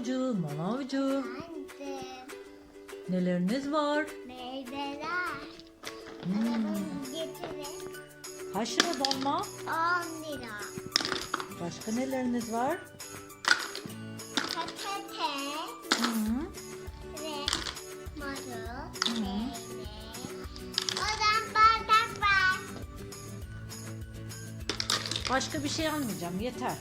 manavcı, manavcı. Annem. Neleriniz var? Meyveler. Hmm. Getirin. Kaç lira dolma? 10 lira. Başka neleriniz var? Patates Hı -hı. ve marul. Peynir. Oradan bardak var. Başka bir şey almayacağım yeter.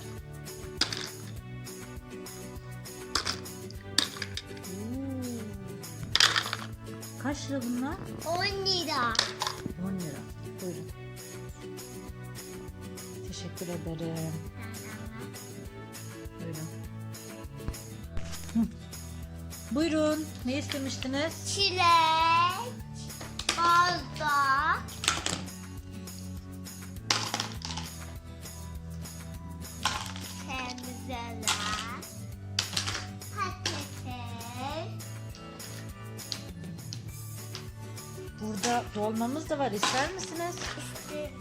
Kaç lira bunlar? 10 lira. 10 lira. Buyurun. Teşekkür ederim. Buyurun. Hı. Buyurun. Ne istemiştiniz? Çilek. Bardak. Burada dolmamız da var. İster misiniz? İşte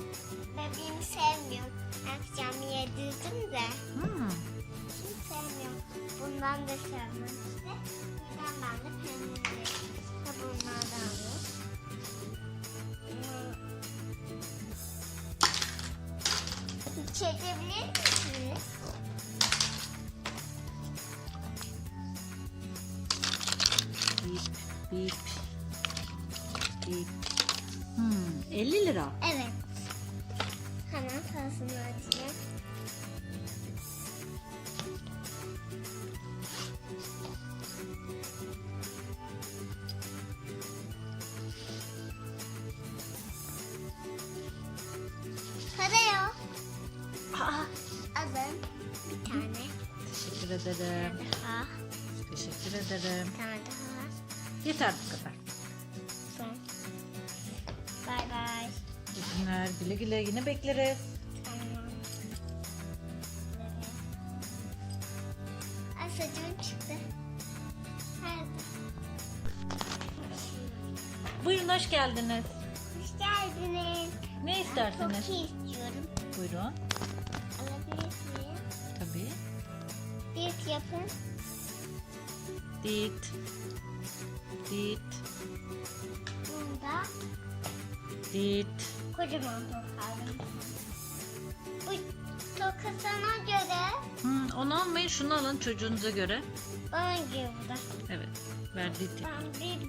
bebeğim sevmiyorum. Akşam yedirdim de. Hmm. Hiç sevmiyorum. Bundan da sevmem işte. Neden ben de peynirli. Bunlardan alayım. Hmm. İçebilir misiniz? Bip, bip, bip. Hmm, 50 lira. Evet. Hemen parasını ödeyeyim. Para yok. Aa, Alın bir tane. teşekkür Bir ederim. tane daha. Teşekkür ederim. Bir tane daha. Yeter bu kadar. İyi günler. Güle güle. Yine bekleriz. Ay saçım çıktı. Nerede? Buyurun hoş geldiniz. Hoş geldiniz. Ne Ben istersiniz? Çok istiyorum. Buyurun. Alabilir miyim? Tabii. Bir yapın. Dit. Dit. Bunda Dit. Kocaman tok aldım. Bu toka sana göre, Hmm, onu almayın. Şunu alın çocuğunuza göre. bana göre bu da. Evet. Verdiği tip. Ben bir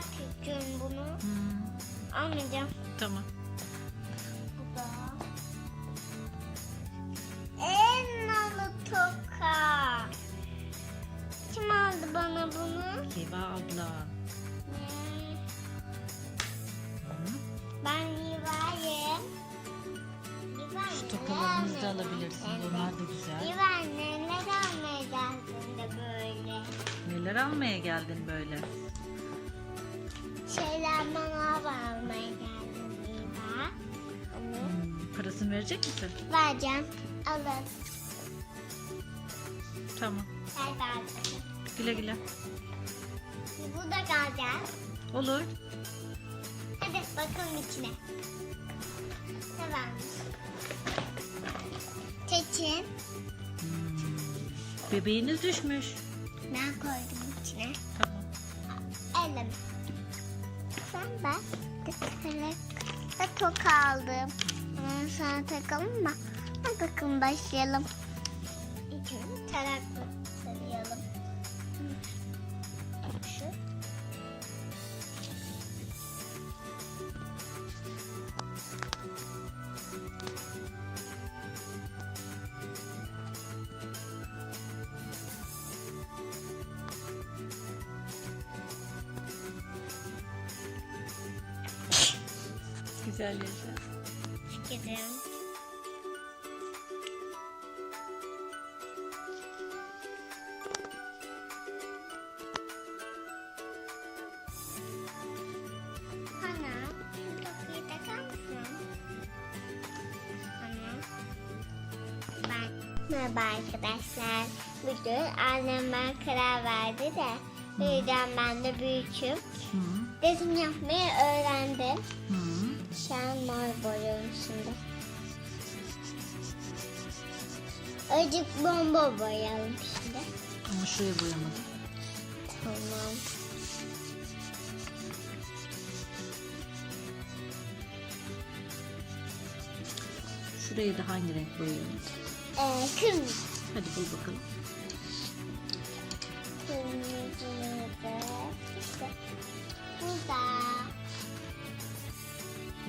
küçüğüm bunu. Hmm, Almayacağım. tamam. Liva neler almaya geldin de böyle? Neler almaya geldin böyle? Şeyler bana almaya geldin Liva. Hani Hmm, parasını verecek misin? vereceğim. Alın. Tamam. Ver verdim. Güle güle. Bu da kalacak. Olur. Hadi bakalım içine. Seçin. Hmm, bebeğiniz düşmüş. Ben koydum içine. Tamam. Elim. Sen ben tıkırık ve tok aldım. Hemen sana takalım mı? Hadi bakalım başlayalım. İçini tarakla Güzel yaşa. Ben... Merhaba arkadaşlar. Bugün annem ben karar verdi de. O yüzden ben de büyütüp Hı. resim yapmayı öğrendim. Hı. An mor boyuyorum şimdi. Azıcık bomba boyayalım şimdi. Ama şurayı boyamadım. Tamam. Şurayı da hangi renk boyayalım? Ee, kırmızı. Hadi bul bakalım.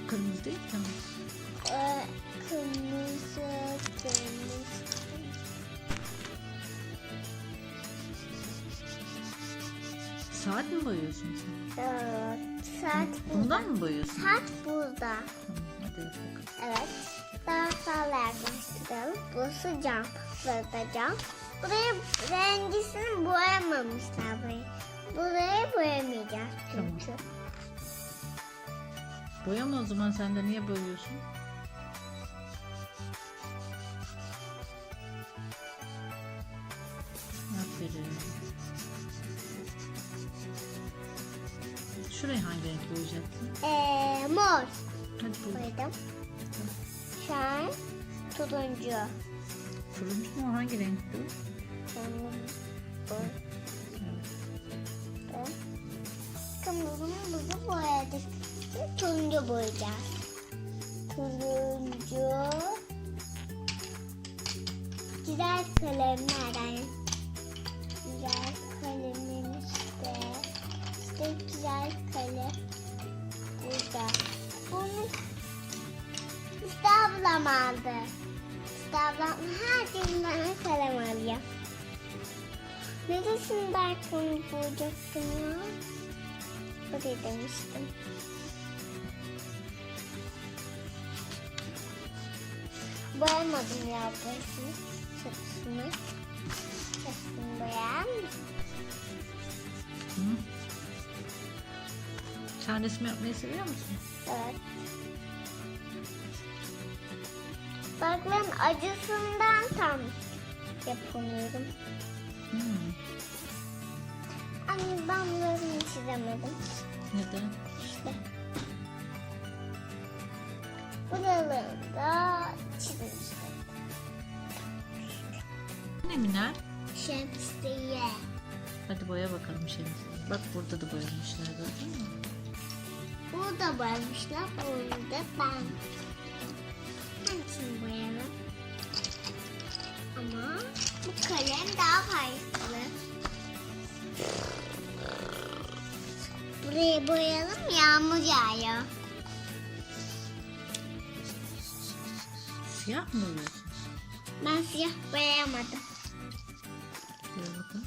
Kırmızı değil mi? Ee, kırmızı, kırmızı. Saat mi boyuyorsun sen? Evet, saat burada. Bundan mı boyuyorsun? Saat burada. Hadi bakalım. Evet. Daha sağla yaklaştıralım. Burası cam. Burada cam. Buraya rengisini boyamamışlar burayı. Burayı boyamayacağız Tamam. Boyama o zaman sen de niye boyuyorsun? Aferin. Şurayı hangi renk boyayacaksın? Ee, mor Hadi bul. boyadım. Şu an turuncu. Turuncu mu? Hangi renk bu? Kırmızı. Evet. Kırmızımızı boyadık. Turuncu boyayacağız. Turuncu. Güzel kalemlerden. Güzel kalemim işte. İşte güzel kalem. Burada. Bunu işte ablam aldı. İşte ablam her cümleden kalem alıyor. Neresinde aklımı bulacaktım ya? Buraya demiştim. Boyamadım ya burasını. Çatısını. Çatısını? Hı? Sen resim yapmayı seviyor musun? Evet. Bak ben acısından tam yapamıyorum. Hmm. Anne ben bunları çizemedim. Neden? İşte. Buralarını da çizmiştim. Ne Miner? Şemsiye. Hadi boya bakalım şemsiyeyi. Bak burada da boyamışlar gördün mü? Burada boyamışlar. Burada ben. Hangisini boyayalım? Ama bu kalem daha farklı. Buraya boyayalım yağmur yağıyor. Siyah mı boyuyorsun? Ben siyah boyayamadım. Boya bakalım.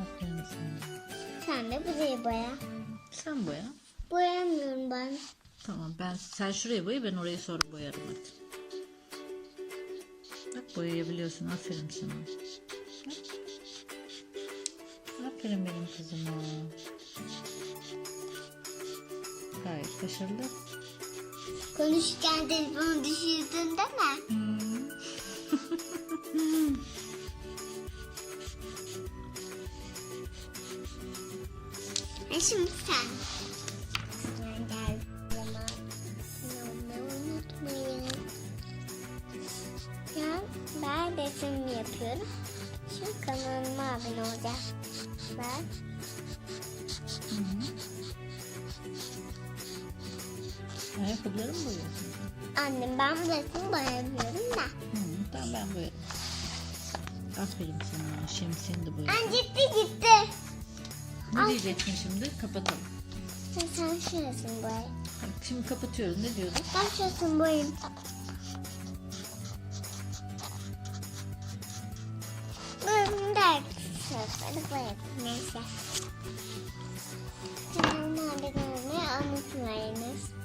Aferin sana. Sen de burayı boya. Sen boya. Boyamıyorum ben. Tamam ben sen şuraya boya ben orayı sonra boyarım hadi. Bak boyayabiliyorsun aferin sana. Aferin benim kızıma. Gayet başarılı. Konuşurken telefonu düşürdün değil mi? Hmm. E şimdi sen. Ayakkabıları mı boyuyorsun? Annem ben resim boyamıyorum da. Hı, tamam ben boyarım. Aferin sana. Şemsiyeni de boya. An gitti gitti. Ne Al. diyeceksin şimdi? Kapatalım. Sen, sen şu resim boy. Bak, Şimdi kapatıyoruz. Ne diyorduk? Ben şu resim boyayım. Ben de sözleri boyadım. Neyse. Kanalıma abone olmayı unutmayınız.